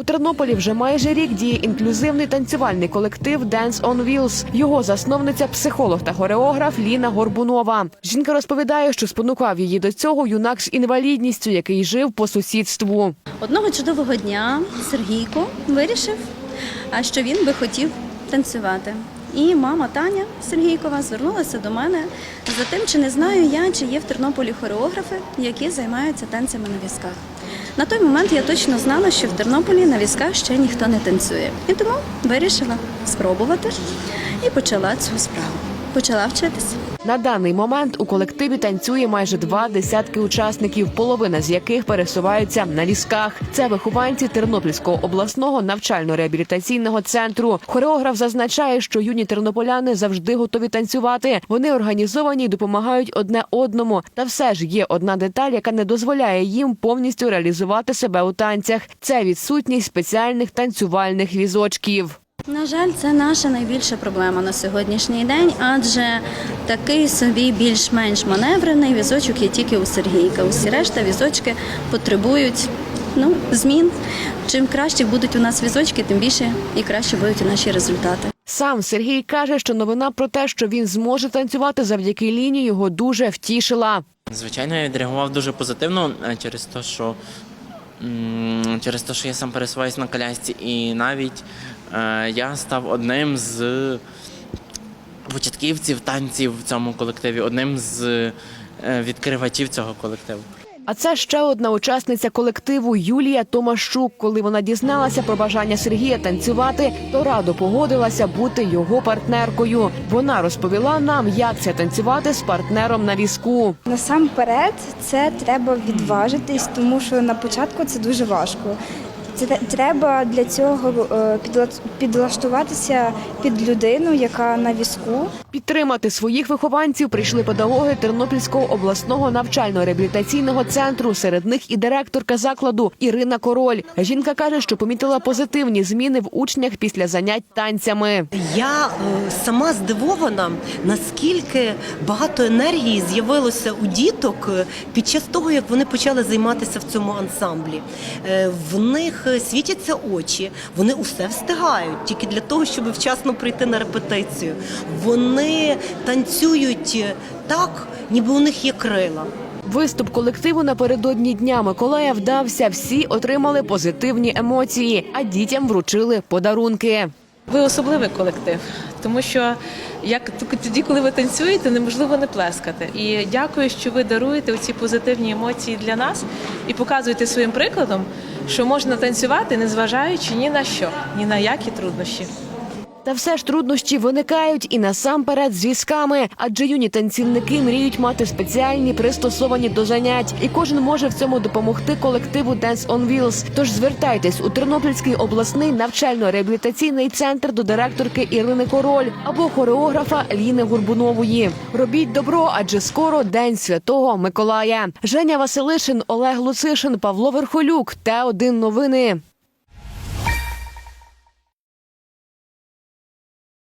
У Тернополі вже майже рік діє інклюзивний танцювальний колектив Dance on Wheels. Його засновниця, психолог та хореограф Ліна Горбунова. Жінка розповідає, що спонукав її до цього юнак з інвалідністю, який жив по сусідству. Одного чудового дня Сергійко вирішив, що він би хотів танцювати. І мама Таня Сергійкова звернулася до мене за тим, чи не знаю я, чи є в Тернополі хореографи, які займаються танцями на візках. На той момент я точно знала, що в Тернополі на візках ще ніхто не танцює. І тому вирішила спробувати і почала цю справу. Почала вчитися. На даний момент у колективі танцює майже два десятки учасників, половина з яких пересуваються на лісках. Це вихованці Тернопільського обласного навчально-реабілітаційного центру. Хореограф зазначає, що юні тернополяни завжди готові танцювати. Вони організовані й допомагають одне одному. Та все ж є одна деталь, яка не дозволяє їм повністю реалізувати себе у танцях. Це відсутність спеціальних танцювальних візочків. На жаль, це наша найбільша проблема на сьогоднішній день, адже такий собі більш-менш маневрений візочок є тільки у Сергійка. Усі решта візочки потребують ну, змін. Чим краще будуть у нас візочки, тим більше і краще будуть і наші результати. Сам Сергій каже, що новина про те, що він зможе танцювати завдяки лінії, його дуже втішила. Звичайно, я відреагував дуже позитивно е, через те, що через те, що я сам пересуваюсь на колясці, і навіть е, я став одним з початківців танців в цьому колективі, одним з е, відкривачів цього колективу. А це ще одна учасниця колективу Юлія Томашук. Коли вона дізналася про бажання Сергія танцювати, то радо погодилася бути його партнеркою. Вона розповіла нам, як це танцювати з партнером на візку. Насамперед, це треба відважитись, тому що на початку це дуже важко. Це треба для цього е, підлаштуватися під людину, яка на візку. Підтримати своїх вихованців прийшли педагоги Тернопільського обласного навчально-реабілітаційного центру. Серед них і директорка закладу Ірина Король. Жінка каже, що помітила позитивні зміни в учнях після занять танцями. Я е, сама здивована, наскільки багато енергії з'явилося у діток е, під час того, як вони почали займатися в цьому ансамблі. Е, В них світяться очі, вони усе встигають тільки для того, щоб вчасно прийти на репетицію. Вони танцюють е, так, ніби у них є крила. Виступ колективу напередодні дня Миколая вдався. Всі отримали позитивні емоції, а дітям вручили подарунки. Ви особливий колектив, тому що як тоді, коли ви танцюєте, неможливо не плескати. І дякую, що ви даруєте ці позитивні емоції для нас і показуєте своїм прикладом, що можна танцювати, незважаючи ні на що, ні на які труднощі. Та все ж труднощі виникають і насамперед з візками, адже юні танцівники мріють мати спеціальні пристосовані до занять, і кожен може в цьому допомогти колективу Dance on Wheels. Тож звертайтесь у Тернопільський обласний навчально-реабілітаційний центр до директорки Ірини Король або хореографа Ліни Гурбунової. Робіть добро, адже скоро день святого Миколая. Женя Василишин, Олег Луцишин, Павло Верхолюк. Т1 новини.